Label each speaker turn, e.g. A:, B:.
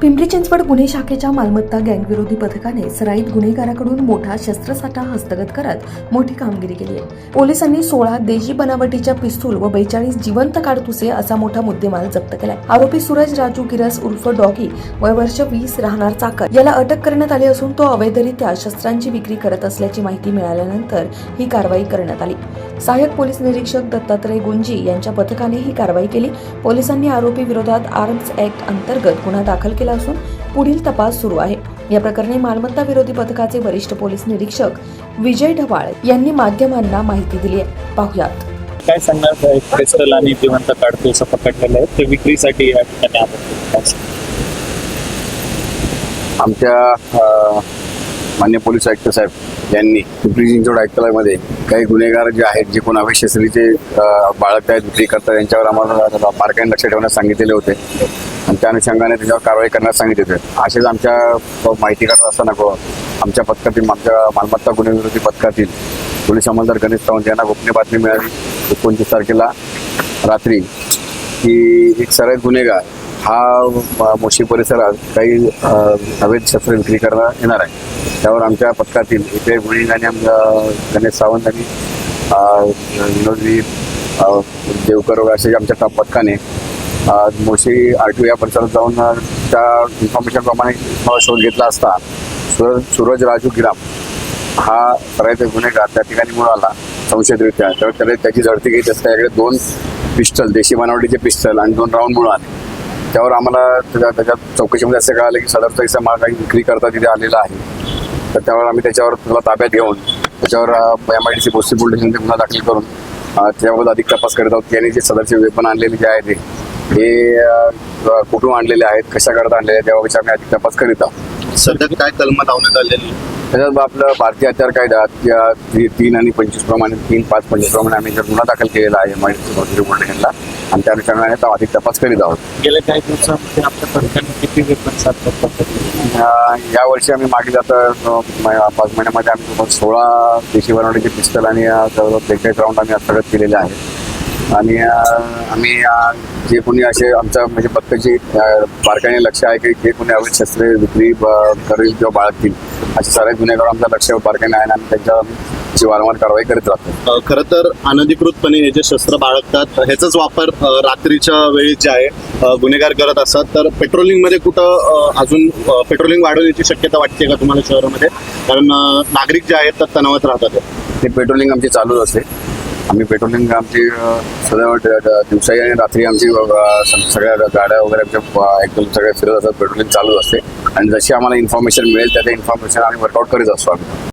A: पिंपरी चिंचवड गुन्हे शाखेच्या मालमत्ता गँगविरोधी पथकाने सराईत गुन्हेगाराकडून मोठा शस्त्रसाठा हस्तगत करत मोठी कामगिरी केली आहे पोलिसांनी सोळा देशी बनावटीच्या पिस्तूल व बेचाळीस जिवंत काडतुसे असा मोठा मुद्देमाल जप्त केलाय आरोपी सूरज राजू गिरस उर्फ डॉगी वय वर्ष वीस राहणार चाकर याला अटक करण्यात आली असून तो अवैधरित्या शस्त्रांची विक्री करत असल्याची माहिती मिळाल्यानंतर ही कारवाई करण्यात आली सहाय्यक पोलीस निरीक्षक दत्तात्रय गुंजी यांच्या पथकाने ही कारवाई केली पोलिसांनी आरोपी विरोधात आर्म्स ऍक्ट अंतर्गत गुन्हा दाखल केला केला असून पुढील तपास सुरू आहे या प्रकरणी मालमत्ता विरोधी पथकाचे वरिष्ठ पोलीस निरीक्षक विजय ढवाळ यांनी माध्यमांना माहिती दिली आहे पाहुयात
B: काय सांगणार क्रिस्टल आणि जिवंत काडतुसं पकडलेलं आहे ते विक्रीसाठी या ठिकाणी आपण
C: आमच्या मान्य पोलीस आयुक्त साहेब यांनी पिंपरी चिंचवड आयुक्तालयामध्ये काही गुन्हेगार जे आहेत जे कोण अवैशसरीचे बाळक आहेत विक्री करतात यांच्यावर आम्हाला बारकाईने लक्ष ठेवण्यास सांगितलेले होते आणि त्या अनुषंगाने त्याच्यावर कारवाई करण्यास सांगितले होते असेच आमच्या माहिती करत असताना आमच्या पथकातील आमच्या मालमत्ता गुन्हेविरोधी पथकातील पोलीस अंमलदार गणेश सावंत यांना गोपनीय बातमी मिळाली एकोणतीस तारखेला रात्री की एक सरळ गुन्हेगार हा मोशी परिसरात काही अवैध शस्त्र विक्री करता येणार आहे त्यावर आमच्या पथकातील इथे गुणी आणि गणेश सावंत आणि विनोदवीर देवकर असे आमच्या पथकाने मोशी आर टी या परिसरात जाऊन त्या इन्फॉर्मेशन प्रमाणे शोध घेतला असता सूरज सूरज राजू गिराम हा सरायचा गुन्हेगार त्या ठिकाणी मिळाला संशयितरित्या तर त्याने त्याची झडती घेत असता याकडे दोन पिस्टल देशी बनावटीचे पिस्टल आणि दोन राऊंड मिळून आले त्यावर आम्हाला त्याच्या त्याच्यात चौकशीमध्ये असं कळालं की सदरचा हिस्सा माल काही विक्री करता तिथे आलेला आहे तर त्यावर आम्ही त्याच्यावर तुला ताब्यात घेऊन त्याच्यावर M I D C posting police गुन्हा दाखल करून त्याबाबत अधिक तपास करत आहोत त्यांनी जे सदरचे वेपन आणलेले जे आहे ते हे कुठून आणलेले आहेत कशा करता आणलेले आहेत त्याबाबत आम्ही अधिक तपास करीत आहोत
B: सध्या काय कलम लावण्यात आलेली
C: त्याच्यात आपलं भारतीय आचार कायदा या तीन आणि पंचवीस प्रमाणे तीन पाच पंचवीस प्रमाणे आम्ही जर गुन्हा दाखल केलेला आहे माहिती गुन्हेला आणि त्या अनुषंगाने अधिक तपास करीत आहोत
B: गेल्या काही दिवसामध्ये आपल्या सरकारने किती वेतन साध्य
C: या वर्षी आम्ही मागे जातो पाच महिन्यामध्ये आम्ही सोळा देशी बनवण्याची पिस्तल आणि जवळजवळ बेचाळीस राऊंड आम्ही हस्तगत केलेले आहेत आणि आम्ही जे कोणी असे आमच्या म्हणजे जे पार्काने लक्ष आहे की जे कोणी अवैध शस्त्रे विक्री करेल किंवा बाळगतील असे सारे गुन्हेगार आमच्या लक्ष बारकाईने आहे आणि जी वारंवार कारवाई करत राहतो
D: खरं तर अनधिकृतपणे हे जे शस्त्र बाळगतात ह्याचाच वापर रात्रीच्या वेळी जे आहे गुन्हेगार करत असतात तर पेट्रोलिंगमध्ये कुठं अजून पेट्रोलिंग वाढवण्याची शक्यता वाटते का तुम्हाला शहरामध्ये कारण नागरिक जे आहेत तर तणावात राहतात
C: ते पेट्रोलिंग आमची चालूच असते आम्ही पेट्रोलिंग आमची सदैव दिवसाही आणि रात्री आमची सगळ्या गाड्या वगैरे आमच्या एकदम सगळ्या फिरत असतात पेट्रोलिंग चालूच असते आणि जशी आम्हाला इन्फॉर्मेशन मिळेल त्या इन्फॉर्मेशन आम्ही वर्कआउट करीत असतो आम्ही